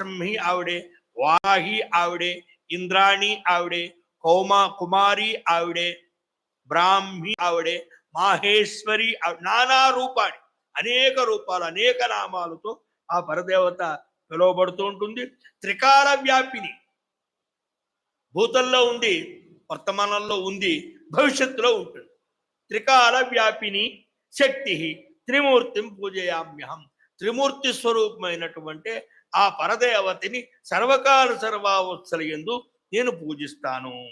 మహాసింహి ఆవిడే వాహి ఆవిడే ఇంద్రాణి ఆవిడే కౌమా కుమారి ఆవిడే బ్రాహ్మి ఆవిడే మాహేశ్వరి నానా రూపాలు అనేక రూపాలు అనేక నామాలతో ఆ పరదేవత పిలువబడుతూ ఉంటుంది త్రికాల వ్యాపిని భూతంలో ఉంది వర్తమానంలో ఉంది భవిష్యత్తులో ఉంటుంది త్రికాల వ్యాపిని శక్తి త్రిమూర్తిం పూజయామ్యహం త్రిమూర్తి స్వరూపమైనటువంటి ఆ పరదేవతిని సర్వకాల సర్వావత్సల ఎందు నేను పూజిస్తాను.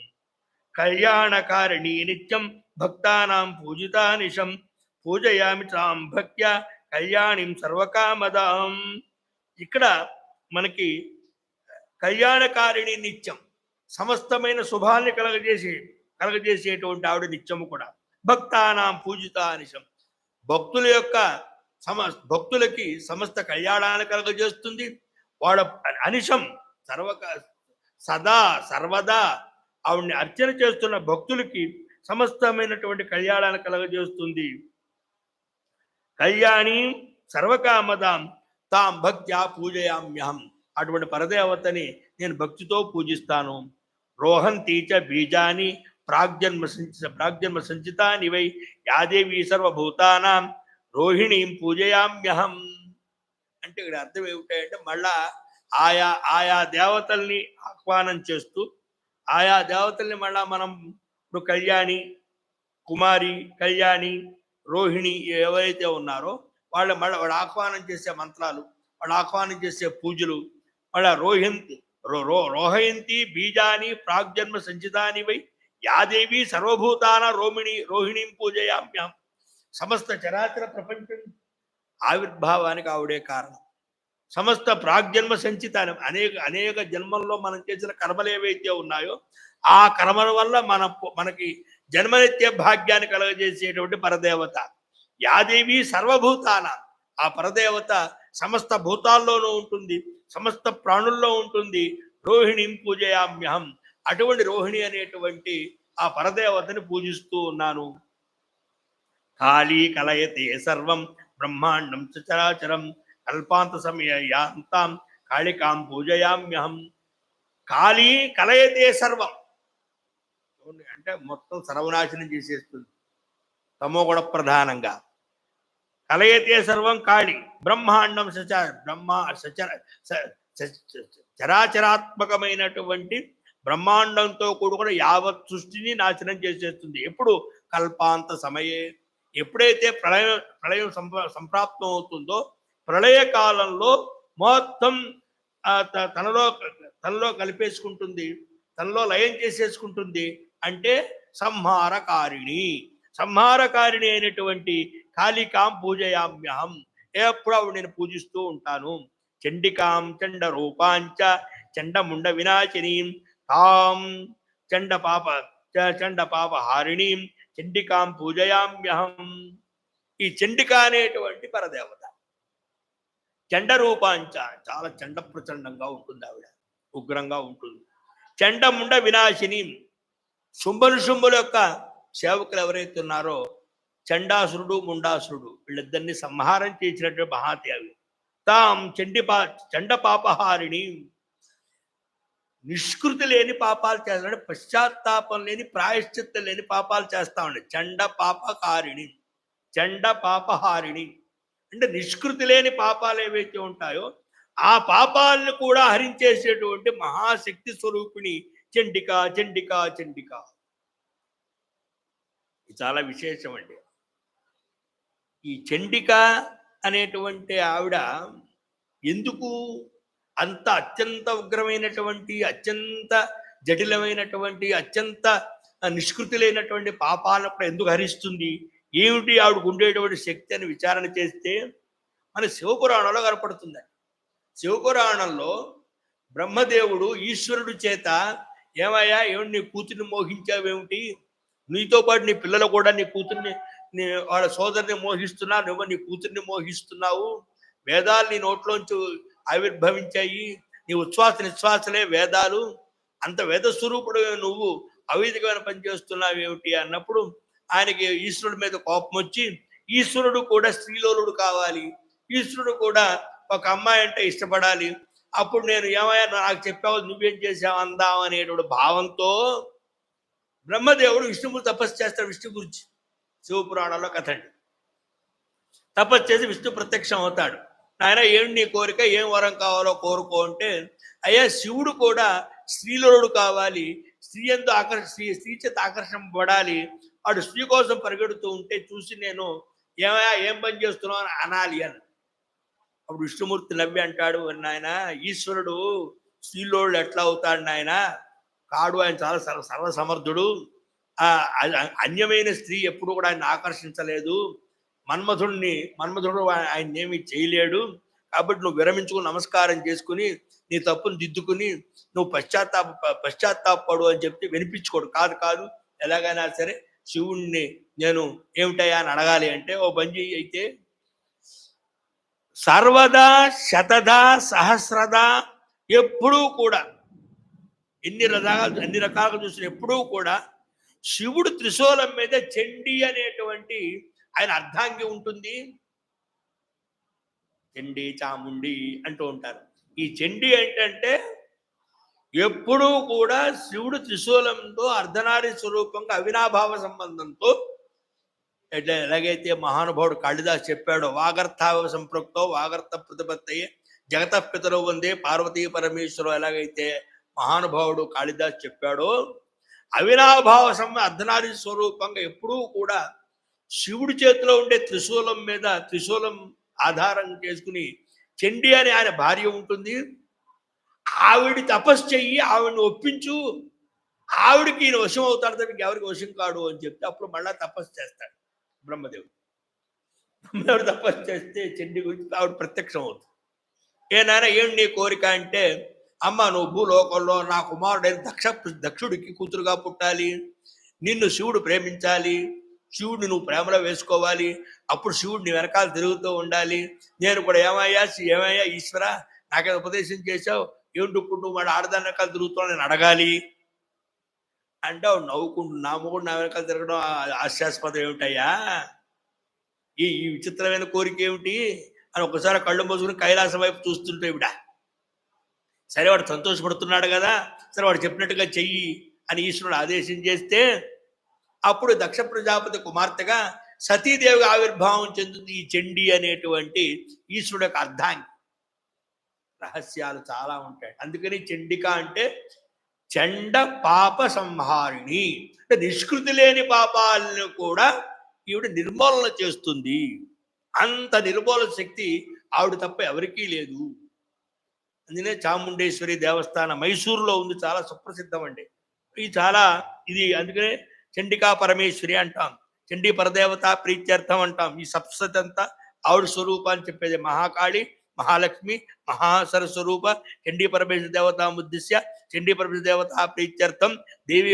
కళ్యాణకారిణి నిత్యం భక్తానాం పూజితానిశం పూజయామి తాం భక్త్య కళ్యాణిం సర్వకామదాం. ఇక్కడ మనకి కళ్యాణకారిణి నిత్యం సమస్తమైన శుభాల్ని కలగజేసే కలగజేసేటువంటి ఆవిడ నిత్యము కూడా. భక్తానాం పూజితానిశం. భక్తుల యొక్క సమ భక్తులకి సమస్త కళ్యాణాన్ని కలగజేస్తుంది. వాళ్ళ అనిశం సర్వక సదా సర్వదా ఆవిడ్ని అర్చన చేస్తున్న భక్తులకి సమస్తమైనటువంటి కళ్యాణాన్ని కలగజేస్తుంది. కళ్యాణి సర్వకామదాం తాం భక్త్యా పూజయామ్యహం అటువంటి పరదేవతని నేను భక్తితో పూజిస్తాను. రోహంతి చ బీజాని ప్రాగ్జన్మ సంచి ప్రాగ్జన్మ సంచితాని వై యాదేవి సర్వభూతానాం రోహిణీం పూజయామ్యహం. అంటే ఇక్కడ అర్థం ఏమిటంటే మళ్ళా ఆయా ఆయా దేవతల్ని ఆహ్వానం చేస్తూ ఆయా దేవతల్ని మళ్ళా మనం ఇప్పుడు కళ్యాణి కుమారి కళ్యాణి రోహిణి ఎవరైతే ఉన్నారో వాళ్ళ మళ్ళీ వాళ్ళు ఆహ్వానం చేసే మంత్రాలు వాళ్ళు ఆహ్వానం చేసే పూజలు మళ్ళా రోహింతి రో రో రోహయంతి బీజాని ప్రాగ్జన్మ సంచితాని వై యాదేవి సర్వభూతాన రోమిణి రోహిణీం పూజయామ్యాం సమస్త చరాచర ప్రపంచం ఆవిర్భావానికి ఆవిడే కారణం. సమస్త ప్రాగ్జన్మ సంచితానం అనేక అనేక జన్మల్లో మనం చేసిన కర్మలు ఏవైతే ఉన్నాయో ఆ కర్మల వల్ల మన మనకి జన్మనిత్య భాగ్యాన్ని కలగజేసేటువంటి పరదేవత. యాదేవి సర్వభూతాన ఆ పరదేవత సమస్త భూతాల్లోనూ ఉంటుంది సమస్త ప్రాణుల్లో ఉంటుంది. రోహిణిం పూజయామ్యహం. అటువంటి రోహిణి అనేటువంటి ఆ పరదేవతని పూజిస్తూ ఉన్నాను. కాళీ కలయతే సర్వం బ్రహ్మాండం చచరాచరం చరాచరం కల్పాంత సమయ యాంతాం కాళికాం పూజయామ్యహం కాళీ కలయతే సర్వం అంటే మొత్తం సర్వనాశనం చేసేస్తుంది। తమో కూడా ప్రధానంగా। కలయతే సర్వం కాళి బ్రహ్మాండం సచ బ్రహ్మ సచర చరాచరాత్మకమైనటువంటి బ్రహ్మాండంతో కూడుకున్న యావత్ సృష్టిని నాశనం చేసేస్తుంది. ఎప్పుడు? కల్పాంత సమయే ఎప్పుడైతే ప్రళయం ప్రళయం సంప్ర- సంప్రాప్తం అవుతుందో ప్రళయ కాలంలో మొత్తం త- తనలో తనలో కలిపేసుకుంటుంది తనలో లయం చేసేసుకుంటుంది అంటే సంహారకారిణి. సంహారకారిణి అయినటువంటి కాళికాం పూజయామ్యహం. ఎప్పుడు ఆవిడ నేను పూజిస్తూ ఉంటాను. చండికాం చండ రూపాంచ చండముండ వినాశినీం తాం చండ పాప చ- చండ పాప హారిణీం చండికాం పూజయామ్యహం. ఈ చండిక అనేటువంటి పరదేవత. చండ రూపాంచ చాలా చండ ప్రచండంగా ఉంటుంది ఆవిడ. ఉగ్రంగా ఉంటుంది. చండముండ వినాశిని. శుంభను శుంభుల యొక్క సేవకులు ఎవరైతే ఉన్నారో చండాసురుడు ముండాసురుడు వీళ్ళిద్దరిని సంహారం చేసినటువంటి మహాదేవి. తాం చండిపా చండ పాపహారిణి నిష్కృతి లేని పాపాలు చేస్తాడు. పశ్చాత్తాపం లేని ప్రాయశ్చిత్తం లేని పాపాలు చేస్తా ఉండే. చండ పాపకారిణి. చండ పాపహారిణి. అంటే నిష్కృతి లేని పాపాలు ఏవైతే ఉంటాయో ఆ పాపాలను కూడా హరించేసేటువంటి మహాశక్తి స్వరూపిణి చండిక చండిక చండిక. ఇది చాలా విశేషం అండి. ఈ చండిక అనేటువంటి ఆవిడ ఎందుకు అంత అత్యంత ఉగ్రమైనటువంటి అత్యంత జటిలమైనటువంటి అత్యంత నిష్కృతి లేనటువంటి పాపాలను కూడా ఎందుకు హరిస్తుంది? ఏమిటి ఆవిడకు ఉండేటువంటి శక్తి అని విచారణ చేస్తే మన శివపురాణంలో కనపడుతుంది. శివపురాణంలో బ్రహ్మదేవుడు ఈశ్వరుడు చేత ఏమయ్యా ఏమిటి నీ కూతుర్ని మోహించావేమిటి? నీతో పాటు నీ పిల్లలు కూడా నీ కూతుర్ని నీ వాళ్ళ సోదరిని మోహిస్తున్నా నువ్వు నీ కూతుర్ని మోహిస్తున్నావు. వేదాలు నీ నోట్లోంచి ఆవిర్భవించాయి. నీ ఉచ్ఛ్వాస నిశ్వాసలే వేదాలు. అంత వేద స్వరూపుడు నువ్వు. అవిధికమైన పని చేస్తున్నావు ఏమిటి అన్నప్పుడు ఆయనకి ఈశ్వరుడి మీద కోపం వచ్చి ఈశ్వరుడు కూడా స్త్రీలోలుడు కావాలి. ఈశ్వరుడు కూడా ఒక అమ్మాయి అంటే ఇష్టపడాలి. అప్పుడు నేను ఏమయ్యా నాకు చెప్పావు నువ్వేం చేసావు అందాం అనేటువంటి భావంతో బ్రహ్మదేవుడు విష్ణువు తపస్సు చేస్తాడు విష్ణు గురించి. శివపురాణంలో కథ అండి. తపస్సు చేసి విష్ణు ప్రత్యక్షం అవుతాడు. నాయన ఏం నీ కోరిక ఏం వరం కావాలో కోరుకో అంటే అయ్యా శివుడు కూడా స్త్రీలోడు కావాలి స్త్రీ ఎందు ఆకర్ష స్త్రీ స్త్రీ చేత ఆకర్షింపబడాలి వాడు స్త్రీ కోసం పరిగెడుతూ ఉంటే చూసి నేను ఏమయ్యా ఏం పని చేస్తున్నావు అని అనాలి అని. అప్పుడు విష్ణుమూర్తి నవ్వి అంటాడు నాయన ఈశ్వరుడు స్త్రీలోడు ఎట్లా అవుతాడు నాయన? కాడు ఆయన చాలా సర్వ సర్వసమర్థుడు ఆ అన్యమైన స్త్రీ ఎప్పుడు కూడా ఆయన ఆకర్షించలేదు. మన్మధుడిని మన్మధుడు ఆయన ఏమీ చేయలేడు. కాబట్టి నువ్వు విరమించుకుని నమస్కారం చేసుకుని నీ తప్పును దిద్దుకుని నువ్వు పశ్చాత్తాప పశ్చాత్తాపడు అని చెప్తే వినిపించుకోడు. కాదు కాదు. ఎలాగైనా సరే శివుణ్ణి నేను ఏమిటయ్యా అని అడగాలి అంటే ఓ బంజీ అయితే సర్వదా శతదా సహస్రదా ఎప్పుడూ కూడా ఎన్ని రకాలు అన్ని రకాలుగా చూసిన ఎప్పుడూ కూడా శివుడు త్రిశూలం మీద చండి అనేటువంటి ఆయన అర్ధాంగి ఉంటుంది. చండి చాముండి అంటూ ఉంటారు. ఈ చండి ఏంటంటే ఎప్పుడూ కూడా శివుడు త్రిశూలంతో అర్ధనారి స్వరూపంగా అవినాభావ సంబంధంతో ఎట్లా ఎలాగైతే మహానుభావుడు కాళిదాస్ చెప్పాడో వాగర్థావ సంపృక్తో వాగర్థ ప్రతిపత్తయే జగత పితరు ఉంది పార్వతీ పరమేశ్వరు ఎలాగైతే మహానుభావుడు కాళిదాస్ చెప్పాడో అవినాభావ సంబంధ అర్ధనారి స్వరూపంగా ఎప్పుడూ కూడా శివుడి చేతిలో ఉండే త్రిశూలం మీద త్రిశూలం ఆధారం చేసుకుని చండి అని ఆయన భార్య ఉంటుంది. ఆవిడ తపస్సు చెయ్యి ఆవిడని ఒప్పించు. ఆవిడకి ఈయన వశం అవుతాడు తప్ప ఎవరికి వశం కాడు అని చెప్తే అప్పుడు మళ్ళా తపస్సు చేస్తాడు బ్రహ్మదేవుడు. బ్రహ్మదేవుడు తపస్సు చేస్తే చండి గురించి ఆవిడ ప్రత్యక్షం అవుతుంది. ఏ నాయన ఏం నీ కోరిక అంటే అమ్మ నువ్వు భూలోకంలో నా కుమారుడైన దక్ష దక్షుడికి కూతురుగా పుట్టాలి. నిన్ను శివుడు ప్రేమించాలి. శివుడిని నువ్వు ప్రేమలో వేసుకోవాలి. అప్పుడు శివుడిని వెనకాల తిరుగుతూ ఉండాలి. నేను కూడా ఏమయ్యా ఏమయ్యా ఈశ్వర నాకు ఉపదేశం చేశావు. ఏమిటి ఇప్పుడు నువ్వు వాడు ఆడదాని వెనకాల తిరుగుతున్నావు నేను అడగాలి. అంటే నవ్వుకుంటు నా మొగుడు నా వెనకాల తిరగడం హాస్యాస్పదం ఏమిటయ్యా? ఈ ఈ విచిత్రమైన కోరిక ఏమిటి? అని ఒకసారి కళ్ళు మూసుకుని కైలాసం వైపు చూస్తుంటే ఇవిడ. సరే వాడు సంతోషపడుతున్నాడు కదా సరే వాడు చెప్పినట్టుగా చెయ్యి అని ఈశ్వరుడు ఆదేశం చేస్తే అప్పుడు దక్ష ప్రజాపతి కుమార్తెగా సతీదేవి ఆవిర్భావం చెందుతుంది ఈ చండి అనేటువంటి ఈశ్వరుడు యొక్క అర్థాంగి రహస్యాలు చాలా ఉంటాయి. అందుకని చండిక అంటే చండ పాప సంహారిణి. అంటే నిష్కృతి లేని పాపాలను కూడా ఈవిడ నిర్మూలన చేస్తుంది. అంత నిర్మూలన శక్తి ఆవిడ తప్ప ఎవరికీ లేదు. అందుకనే చాముండేశ్వరి దేవస్థానం మైసూరులో ఉంది. చాలా సుప్రసిద్ధం అండి ఇది చాలా ఇది అందుకనే చండికా పరమేశ్వరి అంటాం. చండీ పరదేవత ప్రీత్యర్థం అంటాం. ఈ సప్సతి అంతా ఆవిడ స్వరూపాన్ని చెప్పేది మహాకాళి మహాలక్ష్మి మహాసర స్వరూప చండీ పరమేశ్వర దేవత ఉద్దేశ్య చండీ పరమేశ్వర దేవత ప్రీత్యర్థం దేవి